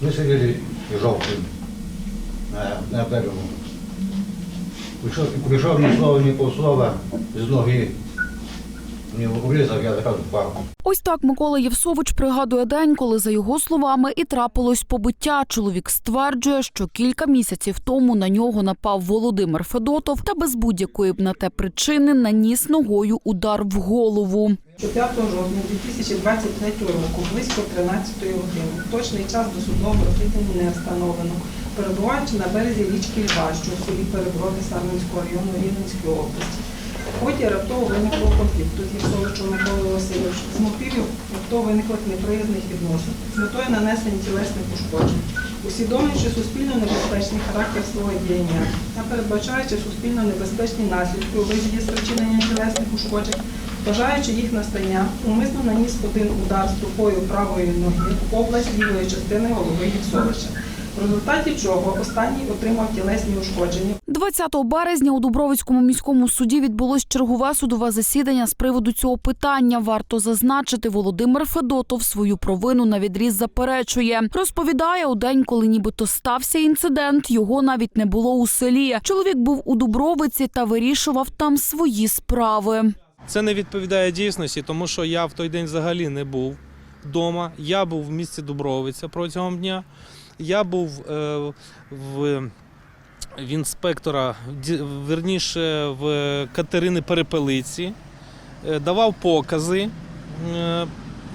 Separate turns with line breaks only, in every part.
Мы сидели жовтим на, на берегу. Прийшов, прийшов ні слова, ні полслова з ноги. Мені обрізав, я зразу впав.
Ось так Микола Євсович пригадує день, коли за його словами і трапилось побиття. Чоловік стверджує, що кілька місяців тому на нього напав Володимир Федотов та без будь-якої б на те причини наніс ногою удар в голову.
5 жовтня 2023 року, близько 13 години, точний час досудового розслідування не встановлено, перебуваючи на березі річки Льва, що в селі Переброди Сарненського району Рівненської області. В ході раптово виникло конфлікту з Євсовичем Миколою Васильовичем. З мотивів раптово виниклих неприязних відносин з метою нанесення тілесних ушкоджень, усвідомлюючи суспільно небезпечний характер свого діяння. Та передбачаючи суспільно небезпечні наслідки у вигляді спричинення тілесних ушкоджень, Бажаючи їх настання, умисно наніс один удар ступою правої ноги в область лівої частини голови Євсовича, в результаті чого останній отримав тілесні ушкодження.
20 березня у Дубровицькому міському суді відбулось чергове судове засідання з приводу цього питання. Варто зазначити, Володимир Федотов свою провину на відріз заперечує. Розповідає, у день, коли нібито стався інцидент, його навіть не було у селі. Чоловік був у Дубровиці та вирішував там свої справи.
Це не відповідає дійсності, тому що я в той день взагалі не був вдома. Я був в місті Дубровиця протягом дня. Я був е, в, в інспектора, верніше в Катерини Перепелиці, е, давав покази. Е,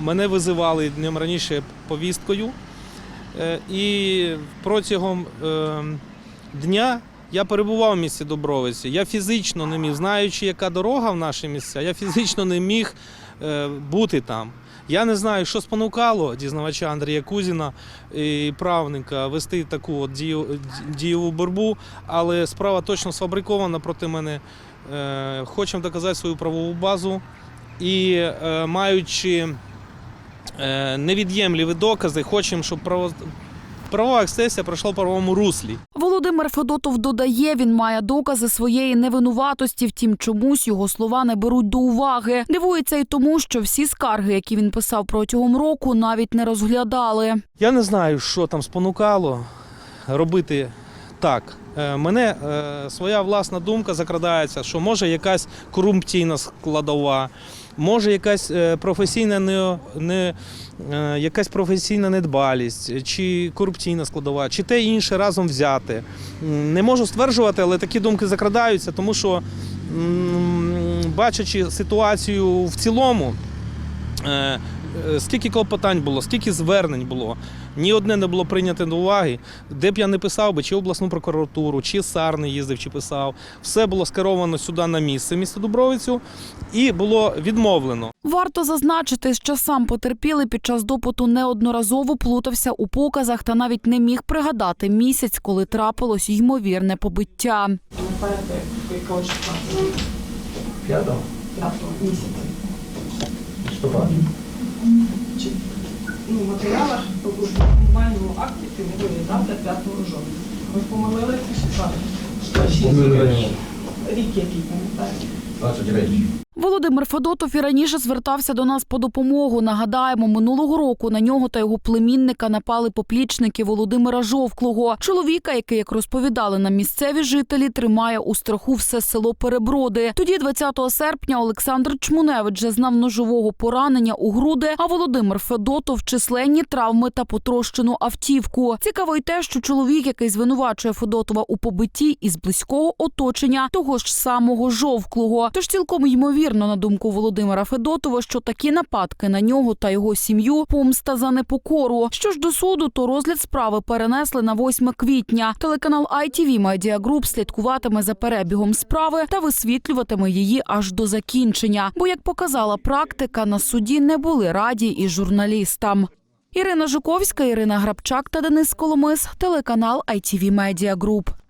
мене визивали днем раніше повісткою. І протягом дня я перебував в місті Дубровиці. Я фізично не міг, знаючи, яка дорога в наші місця, я фізично не міг е, бути там. Я не знаю, що спонукало дізнавача Андрія Кузіна і правника вести таку от дієву боротьбу, але справа точно сфабрикована проти мене. Е, хочемо доказати свою правову базу і е, маючи невід'ємліві докази, хочемо, щоб право, правова ексцесія пройшла в правовому руслі.
Володимир Федотов додає, він має докази своєї невинуватості. Втім, чомусь його слова не беруть до уваги. Дивується й тому, що всі скарги, які він писав протягом року, навіть не розглядали.
Я не знаю, що там спонукало робити так. Е, Мене е, своя власна думка закрадається, що може якась корупційна складова, може якась е, професійна не, не, якась професійна недбалість, чи корупційна складова, чи те інше разом взяти. Не можу стверджувати, але такі думки закрадаються, тому що бачачи ситуацію в цілому. Е, Скільки клопотань було, скільки звернень було, ні одне не було прийнято до уваги. Де б я не писав би, чи обласну прокуратуру, чи САР не їздив, чи писав. Все було скеровано сюди на місце, місто Дубровицю, і було відмовлено.
Варто зазначити, що сам потерпілий під час допиту неодноразово плутався у показах та навіть не міг пригадати місяць, коли трапилось ймовірне побиття.
П'ятого
5 місяця. Чи ну, матеріалах у обвинувальному акті фігурує дата 5 жовтня. Ми помилилися що
так.
Рік який пам'ятаєте?
23.
Володимир Федотов і раніше звертався до нас по допомогу. Нагадаємо, минулого року на нього та його племінника напали поплічники Володимира Жовклого. Чоловіка, який, як розповідали нам місцеві жителі, тримає у страху все село Переброди. Тоді, 20 серпня, Олександр Чмуневич зазнав ножового поранення у груди, а Володимир Федотов численні травми та потрощену автівку. Цікаво й те, що чоловік, який звинувачує Федотова у побитті із близького оточення того ж самого Жовклого. Тож цілком ймовірно, на думку Володимира Федотова, що такі нападки на нього та його сім'ю помста за непокору. Що ж до суду, то розгляд справи перенесли на 8 квітня. Телеканал ITV Media Group слідкуватиме за перебігом справи та висвітлюватиме її аж до закінчення. Бо, як показала практика, на суді не були раді і журналістам. Ірина Жуковська, Ірина Грабчак та Денис Коломис. Телеканал ITV Media Group.